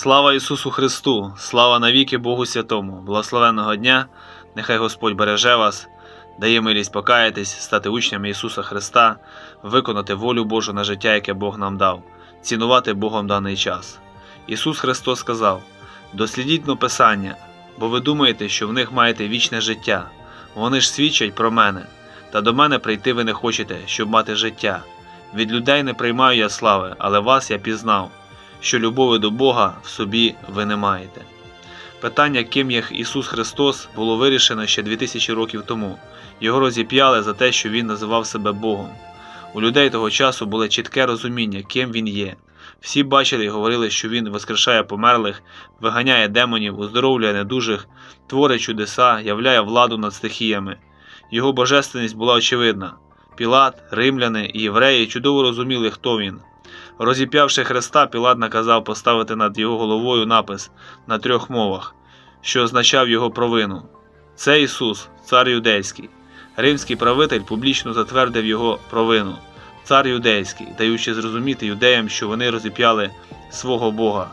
Слава Ісусу Христу! Слава навіки Богу Святому! Благословенного дня! Нехай Господь береже вас, дає милість покаятись, стати учнями Ісуса Христа, виконати волю Божу на життя, яке Бог нам дав, цінувати Богом даний час. Ісус Христос сказав: Дослідіть но Писання, бо ви думаєте, що в них маєте вічне життя. Вони ж свідчать про мене, та до мене прийти ви не хочете, щоб мати життя. Від людей не приймаю я слави, але вас я пізнав, що любові до Бога в собі ви не маєте. Питання, ким є Ісус Христос, було вирішено ще 2000 років тому. Його розіп'яли за те, що Він називав себе Богом. У людей того часу було чітке розуміння, ким він є. Всі бачили і говорили, що він воскрешає померлих, виганяє демонів, оздоровлює недужих, творить чудеса, являє владу над стихіями. Його божественність була очевидна. Пілат, римляни і євреї чудово розуміли, хто він. Розіп'явши Христа, Пілат наказав поставити над його головою напис на трьох мовах, що означав його провину. Це Ісус, цар юдейський. Римський правитель публічно затвердив його провину, цар юдейський, даючи зрозуміти юдеям, що вони розіп'яли свого Бога,